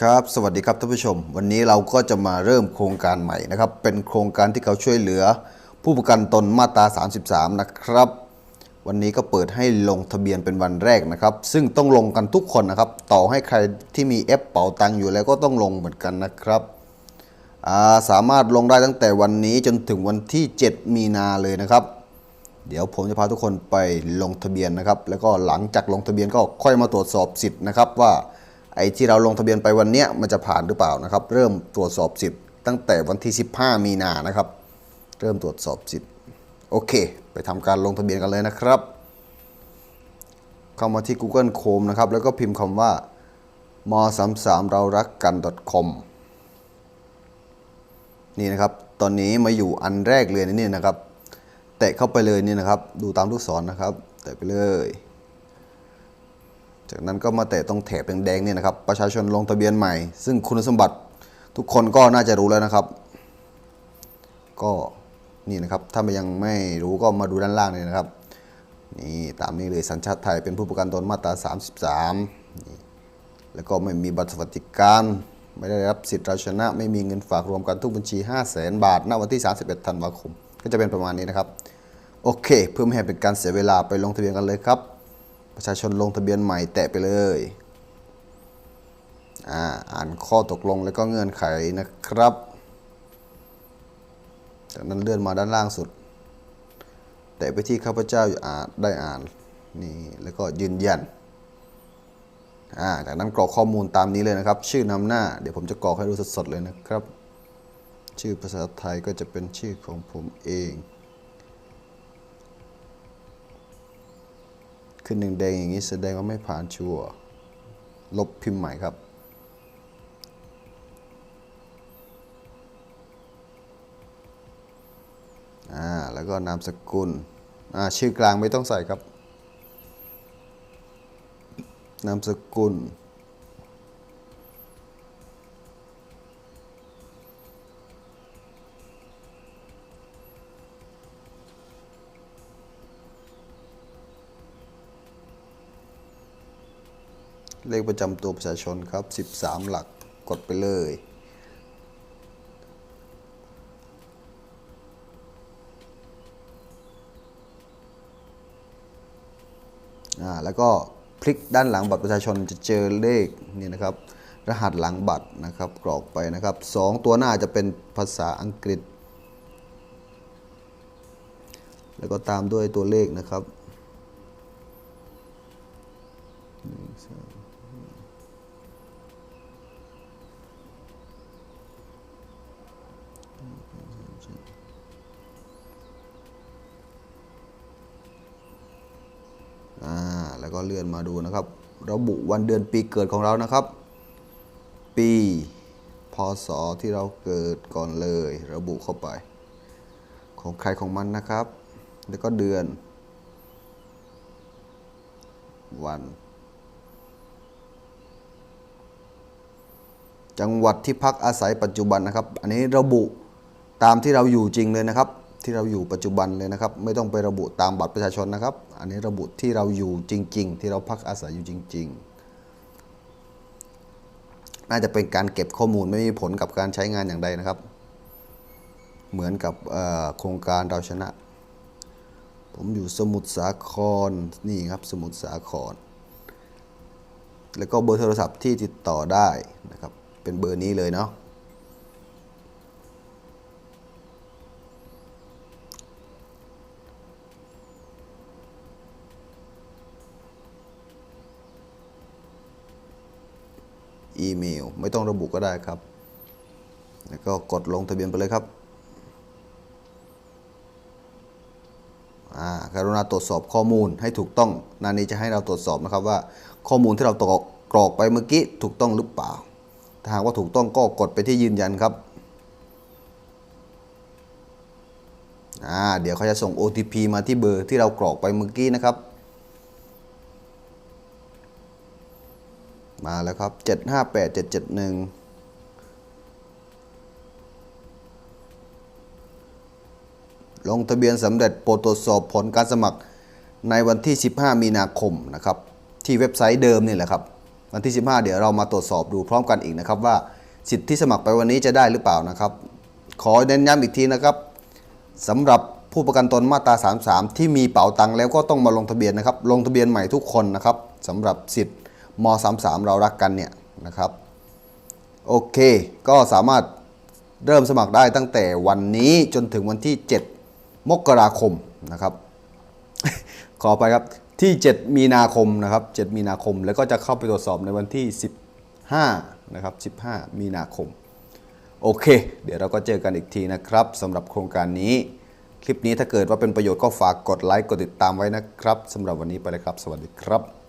ครับสวัสดีครับท่านผู้ชม วันนี้เราก็จะมาเริ่มโครงการใหม่นะครับ เป็นโครงการที่เขาช่วยเหลือ ผู้ประกันตนมาตรา 33 นะครับ วันนี้ก็เปิดให้ลงทะเบียนเป็นวันแรกนะครับ ซึ่งต้องลงกันทุกคนนะครับ ต่อให้ใครที่มีแอปเป๋าตังอยู่แล้วก็ต้องลงเหมือนกันนะครับาสามารถลงได้ตั้งแต่วันนี้จนถึงวันที่ 7 มีนาเลยนะครับ เดี๋ยวผมจะพาทุกคนไปลงทะเบียนนะครับ แล้วก็หลังจากลงทะเบียนก็ค่อยมาตรวจสอบสิทธิ์นะครับว่า ไอ้ที่เราลงทะเบียนไปวันนี้มันจะผ่านหรือเปล่านะครับ เริ่มตรวจสอบสิทธิ์ตั้งแต่วันที่ 15 มีนานะครับ เริ่มตรวจสอบสิทธิ์โอเค ไปทำการลงทะเบียนกันเลยนะครับ เข้ามาที่ Google Chrome นะครับ แล้วก็พิมพ์คำว่าม33เรารักกัน .com นี่นะครับ ตอนนี้มาอยู่อันแรกเลยนะนี่นะครับ แตะเข้าไปเลยนี่นะครับ ดูตามลูกศรนะครับ แตะไปเลย จากนั้นก็มาแตะตรงแถบแดงๆเนี่ยนะครับ ประชาชนลงทะเบียนใหม่ ซึ่งคุณสมบัติทุกคนก็น่าจะรู้แล้วนะครับ ก็นี่นะครับถ้ายังไม่รู้ก็มาดูด้านล่างเลยนะครับนี่ตามนี้เลยสัญชาติไทยเป็นผู้ประกันตนมาตรา 33นี่แล้วก็ไม่มีบัตรสวัสดิการ ไม่ได้รับสิทธิ์ราชนะ ไม่มีเงินฝากรวมกันทุกบัญชี 5 0 0แสนบาท ณ วันที่ 31 ธันวาคม ก็จะเป็นประมาณนี้นะครับ โอเค เพื่อไม่ให้เป็นการเสียเวลาไปลงทะเบียนกันเลยครับ ประชาชนลงทะเบียนใหม่แตะไปเลยอ่าอ่านข้อตกลงแล้วก็เงื่อนไขนะครับ จากนั้นเลื่อนมาด้านล่างสุด แตะไปที่ข้าพเจ้าอ่านได้อ่านนี่แล้วก็ยืนยันอ่าจากนั้นกรอกข้อมูลตามนี้เลยนะครับ ชื่อนำหน้า เดี๋ยวผมจะกรอกให้ดูสดๆเลยนะครับ ชื่อภาษาไทยก็จะเป็นชื่อของผมเอง ขึ้นหนึ่งแดงอย่างนี้แสดงว่าไม่ผ่านชัวร์ลบพิมพ์ใหม่ครับ อ่า แล้วก็นามสกุล อ่า ชื่อกลางไม่ต้องใส่ครับ นามสกุล เลขประจำตัวประชาชนครับ 13 หลักกดไปเลยอ่าแล้วก็พลิกด้านหลังบัตรประชาชนจะเจอเลขนี่นะครับ รหัสหลังบัตรนะครับ กรอกไปนะครับสองตัวหน้าจะเป็นภาษาอังกฤษ แล้วก็ตามด้วยตัวเลขนะครับหนึ่งสองอ่า แล้ว ก็เลื่อนมาดูนะครับ ระบุวันเดือนปีเกิดของเรานะครับ ปีพศที่เราเกิดก่อนเลย ระบุเข้าไป ของใครของมันนะครับ แล้วก็เดือน วัน จังหวัดที่พักอาศัยปัจจุบันนะครับ อันนี้ระบุตามที่เราอยู่จริงเลยนะครับ ที่เราอยู่ปัจจุบันเลยนะครับ ไม่ต้องไประบุตามบัตรประชาชนนะครับ อันนี้ระบุที่เราอยู่จริง ๆ ที่เราพักอาศัยอยู่จริง ๆ น่าจะเป็นการเก็บข้อมูลไม่มีผลกับการใช้งานอย่างใดนะครับ เหมือนกับโครงการเราชนะ ผมอยู่สมุทรสาครนี่ครับสมุทรสาคร แล้วก็เบอร์โทรศัพท์ที่ติดต่อได้นะครับ เป็นเบอร์นี้เลยเนาะ อีเมล ไม่ต้องระบุก็ได้ครับ แล้วก็กดลงทะเบียนไปเลยครับอ่ากรุณาตรวจสอบข้อมูลให้ถูกต้องนานี้จะให้เราตรวจสอบนะครับว่าข้อมูลที่เราตกกรอกไปเมื่อกี้ถูกต้องหรือเปล่า ถ้าหากว่าถูกต้องก็กดไปที่ยืนยันครับอ่าเดี๋ยวเขาจะส่ง OTP มาที่เบอร์ที่เรากรอกไปเมื่อกี้นะครับ มาแล้วครับ 758771 ลงทะเบียนสำเร็จโปรดตรวจสอบผลการสมัครในวันที่ 15 มีนาคมนะครับ ที่เว็บไซต์เดิมนี่แหละครับ วันที่ 15 เดี๋ยวเรามาตรวจสอบดูพร้อมกันอีกนะครับ ว่าสิทธิ์ที่สมัครไปวันนี้จะได้หรือเปล่านะครับ ขอเน้นย้ำอีกทีนะครับสำหรับผู้ประกันตนมาตรา 33 ที่มีเป๋าตังค์แล้วก็ต้องมาลงทะเบียนนะครับ ลงทะเบียนใหม่ทุกคนนะครับสำหรับสิทธิ์ ม33เรารักกันเนี่ยนะครับโอเค ก็สามารถเริ่มสมัครได้ตั้งแต่วันนี้จนถึงวันที่ 7 มกราคมนะครับ ขอไปครับที่ 7 มีนาคมนะครับ 7 มีนาคม แล้วก็จะเข้าไปตรวจสอบในวันที่ 15นะครับ15 มีนาคม โอเค เดี๋ยวเราก็เจอกันอีกทีนะครับสำหรับโครงการนี้ คลิปนี้ถ้าเกิดว่าเป็นประโยชน์ก็ฝากกดไลค์กดติดตามไว้นะครับสำหรับวันนี้ไปเลยครับ สวัสดีครับ